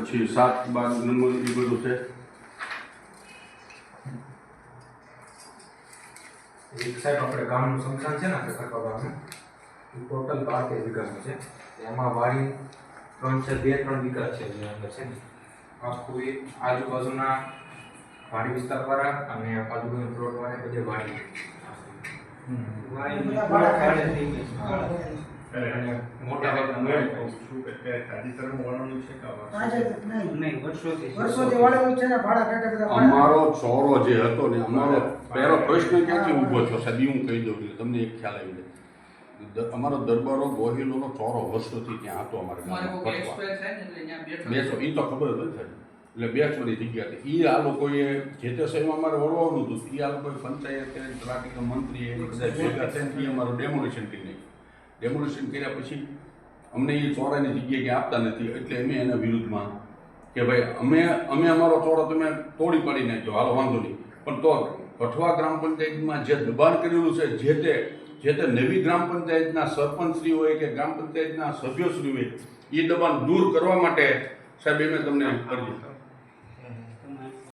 પછી સાત બાર નંબર એ બધું છે. એક સાઈડ આપણે ગામનું સંસ્થાન છે ને આપણે ખરપા ગામનું? એ ટોટલ બાર તેર વીઘાનું છે. એમાં વાડી ત્રણ છે બે ત્રણ વીઘા છે જે અંદર છે ને. આખું એ આજુબાજુના વાડી વિસ્તાર વાળા અને આજુબાજુ પ્લોટ વાળા બધે વાડી વાડી મોટા ભાગના મેળ થાય છે. કે તાજેતરમાં વળાણું છે કે આવા? પાંચ જ નહીં. નહીં વર્ષોથી વર્ષોથી વાળેલું છે ને ભાડા કાંઠે બધા અમારો ચોરો જે હતો ને અમારો પહેલો પ્રશ્ન ક્યાંથી ઊભો થયો? હું કહી દઉં તમને એક ખ્યાલ આવી જાય. અમારો દરબારો ગોહિલોનો ચોરો વર્ષોથી ત્યાં હતો અમારે બેસો એ તો ખબર જ સાહેબ. એટલે બેસવાની જગ્યા હતી. એ આ લોકોએ જે તે સમયમાં અમારે વળવાનું હતું એ આ લોકોએ પંચાયત તલાટી મંત્રી એ બધા ભેગા થઈને અમારું ડેમોલિશન કરી નાખ્યું. ડેમોલિશન કર્યા પછી અમને એ ચોરાની જગ્યાએ ક્યાં આપતા નથી. એટલે અમે એના વિરુદ્ધમાં કે ભાઈ અમે અમે અમારો ચોરો તમે તોડી પાડી નાખ્યો. હાલો વાંધો નહીં. પણ તો કઠવા ગ્રામ પંચાયતમાં જે દબાણ કરેલું છે જે તે જે તે નવી ગ્રામ પંચાયતના સરપંચશ્રી હોય કે ગ્રામ પંચાયતના સભ્યશ્રી હોય એ દબાણ દૂર કરવા માટે સાહેબ એમે તમને અરજી